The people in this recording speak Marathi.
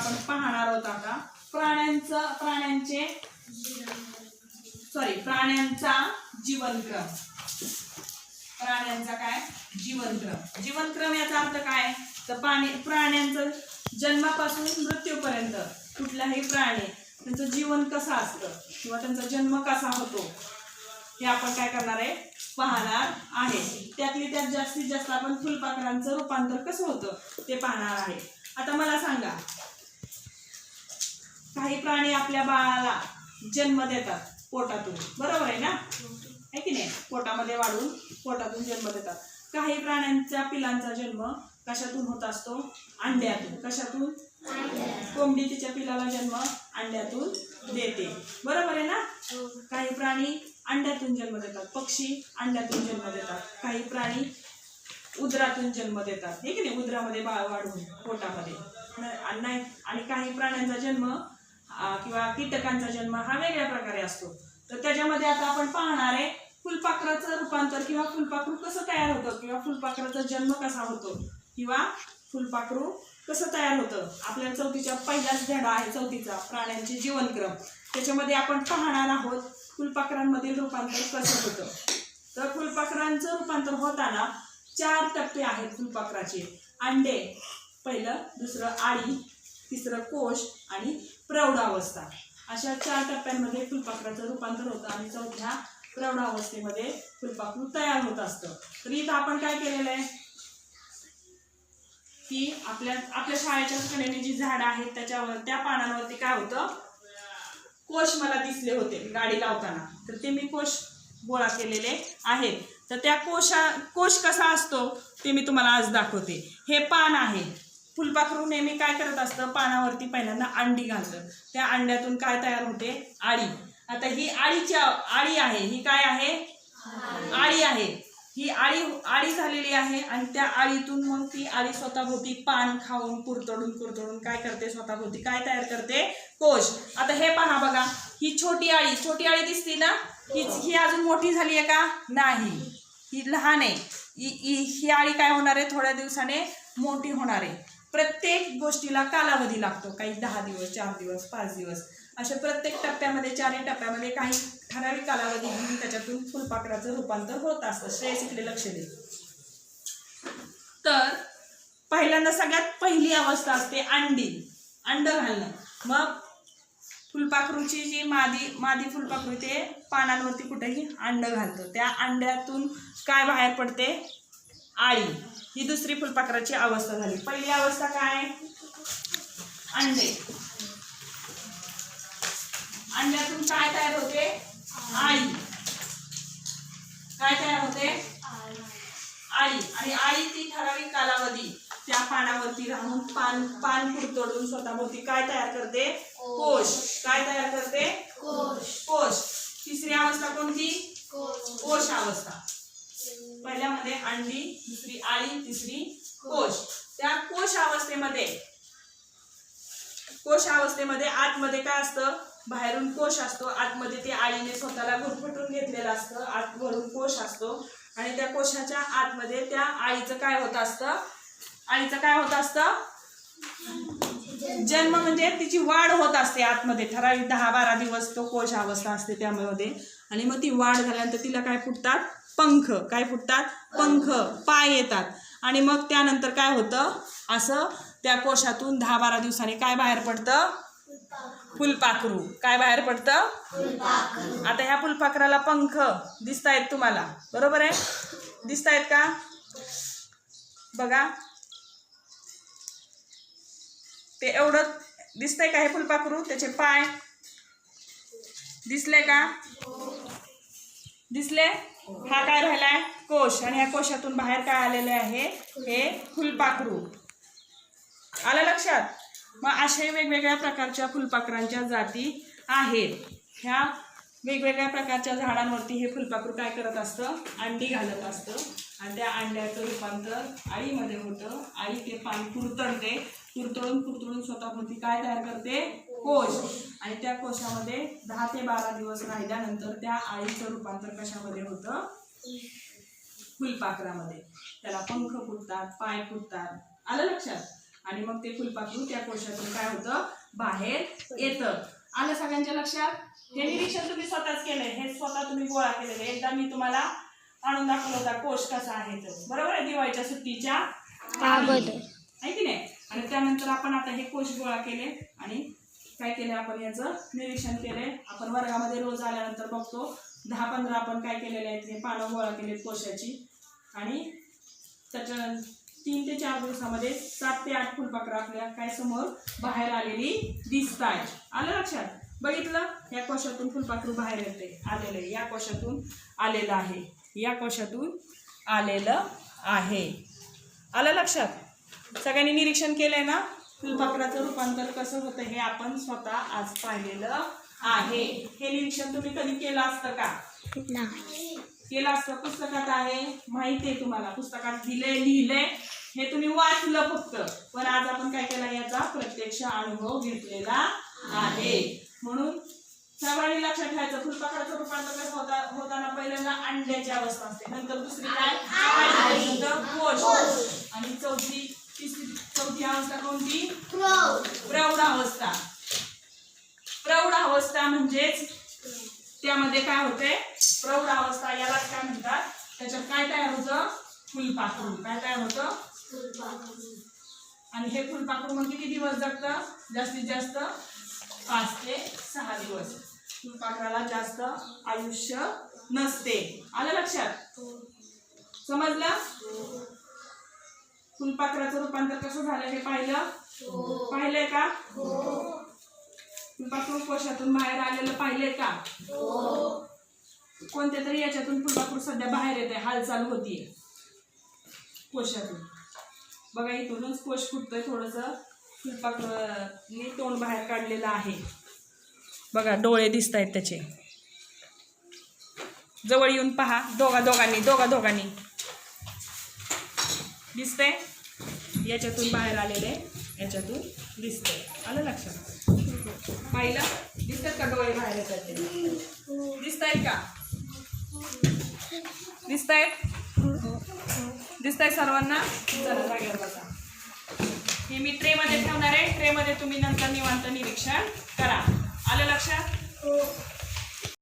आपण पाहणार आहोत आता. प्राण्यांचं प्राण्यांचे सॉरी प्राण्यांचा जीवनक्रम. प्राण्यांचा काय? जीवनक्रम. जीवनक्रम याचा अर्थ काय? तर पाणी प्राण्यांचं जन्मापासून मृत्यूपर्यंत कुठलाही प्राणी त्यांचं जीवन कसं असतं किंवा त्यांचा जन्म कसा होतो हे आपण काय करणार आहे? पाहणार आहे. त्यातली त्यात जास्तीत जास्त आपण फुलपाखरांचं रूपांतर कसं होतं ते पाहणार आहे. आता मला सांगा काही प्राणी आपल्या बाळाला जन्म देतात पोटातून. बरोबर आहे ना? आहे की नाही? पोटामध्ये वाढून पोटातून जन्म देतात. काही प्राण्यांच्या पिलांचा जन्म कशातून होत असतो? अंड्यातून. कशातून? कोंबडी तिच्या पिलाला जन्म अंड्यातून देते. बरोबर आहे ना? काही प्राणी अंड्यातून जन्म देतात. पक्षी अंड्यातून जन्म देतात. काही प्राणी उदरातून जन्म देतात. हे की नाही? उदरामध्ये बाळ वाढून पोटामध्ये. नाही आणि काही प्राण्यांचा जन्म किंवा कीटकांचा जन्म हा वेगळ्या प्रकारे असतो. तर त्याच्यामध्ये आता आपण पाहणार आहे फुलपाखराचं रूपांतर किंवा फुलपाखरू कसं तयार होतं किंवा फुलपाखराचा जन्म कसा होतो किंवा फुलपाखरू कसं तयार होतं? आपल्या चौथीच्या पहिलाच धडा आहे चौथीचा प्राण्यांचे जीवनक्रम. त्याच्यामध्ये आपण पाहणार आहोत फुलपाखरांमधील रूपांतर कसं होतं. तर फुलपाखरांचं रूपांतर होताना चार टप्पे आहेत फुलपाखराचे. अंडे पहिलं दुसरं आळी तिसरं कोश आणि प्रौढावस्था. अशा चार टप्प्यांमध्ये फुलपाखराचं रूपांतर होतं आणि चौथ्या प्रौढावस्थेमध्ये फुलपाखरू तयार होत असतं. तर इथं आपण काय केलेलं आहे? की आपल्या आपल्या शाळेच्या कडेने जी झाडं आहेत त्याच्यावर त्या पानांवरती काय होतं? कोश मला दिसले होते गाडी लावताना. तर ते मी कोश गोळा केलेले आहेत. तर त्या कोशा कोश कसा असतो ते मी तुम्हाला आज दाखवते. हे पान आहे. फुलपाखरू नेहमी काय करत असतं? पानावरती पहिल्यांदा अंडी घालतं. त्या अंड्यातून काय तयार होते? आळी. आता ही आळीची आळी आहे. ही काय आहे? आळी आहे. ही आळी आळी झालेली आहे आणि त्या आळीतून मग ती आळी स्वतःभोवती पान खाऊन कुरतडून कुरतडून काय करते? स्वतःभोवती काय तयार करते? कोश. आता हे पहा बघा. ही छोटी आळी. छोटी आळी दिसते ना? ही ही अजून मोठी झाली आहे का? नाही. ही लहान आहे. ही ही आळी काय होणार आहे? थोड्या दिवसाने मोठी होणार आहे. प्रत्येक गोष्टीला कालावधी लागतो. काही दहा दिवस चार दिवस पाच दिवस. अशा प्रत्येक टप्प्यामध्ये चारही टप्प्यामध्ये काही ठराविक कालावधी घेऊन त्याच्यातून फुलपाखराचं रूपांतर होत असतं. श्रेयस इकडे लक्ष दे. तर पहिल्यांदा सगळ्यात पहिली अवस्था असते अंडी. अंड घालणं. मग फुलपाखरूची जी मादी मादी फुलपाखरू ते पानांवरती कुठेही अंड घालतं. त्या अंड्यातून काय बाहेर पडते? आळी ही दुसरी फुलपाखराची अवस्था झाली. पहिली अवस्था काय? अंडे. अंड्यातून काय तयार होते? आळी काय तयार होते? आळी आणि आळी ती ठराविक कालावधी त्या पानावरती राहून पान पान फुडतोडून स्वतःभोवती काय तयार करते? कोश. काय तयार करते? कोश. तिसरी अवस्था कोणती? कोश अवस्था. पहिल्यामध्ये अंडी दुसरी आळी तिसरी कोश. त्या कोश अवस्थेमध्ये कोश अवस्थेमध्ये आतमध्ये काय असतं? बाहेरून कोश असतो. आतमध्ये ते आळीने स्वतःला गुरफटून घेतलेलं असतं. आत वरून कोश असतो. आणि त्या कोशाच्या आतमध्ये त्या आळीचं काय होत असतं? आळीचं काय होत असतं? जन्म म्हणजे तिची वाढ होत असते आतमध्ये. ठराविक दहा बारा दिवस तो कोश अवस्था असते त्यामध्ये. आणि मग ती वाढ झाल्यानंतर तिला काय फुटतात? पंख काय फुटतात? पंख पाय येतात. आणि मग त्यानंतर काय होतं? असं त्या कोशातून दहा बारा दिवसांनी काय बाहेर पडतं? फुलपाखरू. काय बाहेर पडतं? आता ह्या फुलपाखराला पंख दिसत आहेत तुम्हाला. बरोबर आहे? दिसत आहेत का? बघा. ते एवढं दिसतंय का हे फुलपाखरू? त्याचे पाय. दिसले का? दिसले? हा काय राहिलाय? कोश. आणि ह्या कोशातून बाहेर काय आलेले आहे? हे फुलपाखरू. आलं लक्षात? मग असे वेगवेगळ्या प्रकारच्या फुलपाखरांच्या जाती आहेत. ह्या वेगवेगळ्या प्रकारच्या झाडांवरती हे फुलपाखरू काय करत असतं? अंडी घालत असतं. आणि त्या अंड्याचं रूपांतर आळीमध्ये होतं. आळी ते पान कुरतडते कुरतळून कुरतळून स्वतःभोवती काय तयार करते? कोश. आणि त्या कोशामध्ये दहा ते बारा दिवस राहिल्यानंतर त्या आळीचं रूपांतर कशामध्ये होतं? फुलपाखरामध्ये. त्याला पंख फुटतात पाय फुटतात. आलं लक्षात? आणि मग ते फुलपाखरू त्या कोशातून काय होतं? बाहेर येतं. आलं सगळ्यांच्या लक्षात? हे निरीक्षण तुम्ही स्वतःच केलंय. हे स्वतः तुम्ही गोळा केलेलं एकदा मी तुम्हाला आणून दाखवला होता कोश कसा आहे तर. बरोबर आहे? दिवाळीच्या सुट्टीच्या अगोदर आहे की नाही आणि त्यानंतर आपण आता हे कोश गोळा केले आणि काय केलं आपण याचं? निरीक्षण केले. आपण वर्गामध्ये रोज आल्यानंतर बघतो. दहा पंधरा आपण काय केलेले आहेत हे पानं गोळा केलेत कोशाची. आणि त्याच्या तीन ते चार दिवसामध्ये सात ते आठ फुलपाखरं आपल्या काय समोर बाहेर आलेली दिसत आहे आलं लक्षात? बघितलं? या कोशातून फुलपाखरू बाहेर येते आलेलं आहे. या कोशातून आलेलं आहे. या कोशातून आलेलं आहे. आलं लक्षात? सगळ्यांनी निरीक्षण केलंय ना? फुलपाखराचं रूपांतर कसं होतं हे आपण स्वतः आज पाहिलेलं आहे. हे निरीक्षण तुम्ही कधी केलं असतं का? केलं असतं? पुस्तकात आहे. माहिती आहे तुम्हाला. पुस्तकात दिले लिहिले हे तुम्ही वाचलं फक्त. पण आज आपण काय केलं? याचा प्रत्यक्ष अनुभव घेतलेला आहे. म्हणून सगळ्यांनी लक्षात ठेवायचं. फुलपाखराचं रूपांतर कसं होता होताना पहिल्यांदा अंड्याची अवस्था असते. नंतर दुसरी काय नंतर कोश आणि चौथी तिसरी चौथी अवस्था कोणती प्रौढ अवस्था प्रौढ अवस्था म्हणजेच त्यामध्ये काय होते प्रौढ अवस्था याला काय म्हणतात? त्याच्यात काय तयार होतं? फुलपाखरू. काय तयार होतं? आणि हे फुलपाखरू मग किती दिवस जगतं? जास्तीत जास्त पाच ते सहा दिवस. फुलपाखराला जास्त आयुष्य नसते. आलं लक्षात? समजलं? फुलपाखराचं रूपांतर कसं झालं हे पाहिलं? पाहिलंय का? फुलपाखरू कोशातून बाहेर आलेलं पाहिलंय का? कोणत्या तरी याच्यातून फुलपाखरू सध्या बाहेर येते हालचाल होतीये. कोशातून. बघा इथूनच कोश फुटतोय थोडस. फुलपाखरूने तोंड बाहेर काढलेलं आहे. बघा डोळे दिसत आहेत त्याचे. जवळ येऊन पहा दोघा दोघांनी दोघा दोघांनी. दिसतंय? याच्यातून बाहेर आलेले याच्यातून दिसतंय. आलं लक्षात? पाहिलं? दिसतात का डोळे बाहेर येतात? दिसत आहेत का? दिसत आहेत दिसत आहे सर्वांना? चला जागेवर बसा. हे मी ट्रेमध्ये ठेवणार आहे. ट्रेमध्ये तुम्ही नंतर निवांत निरीक्षण करा. आलं लक्षात?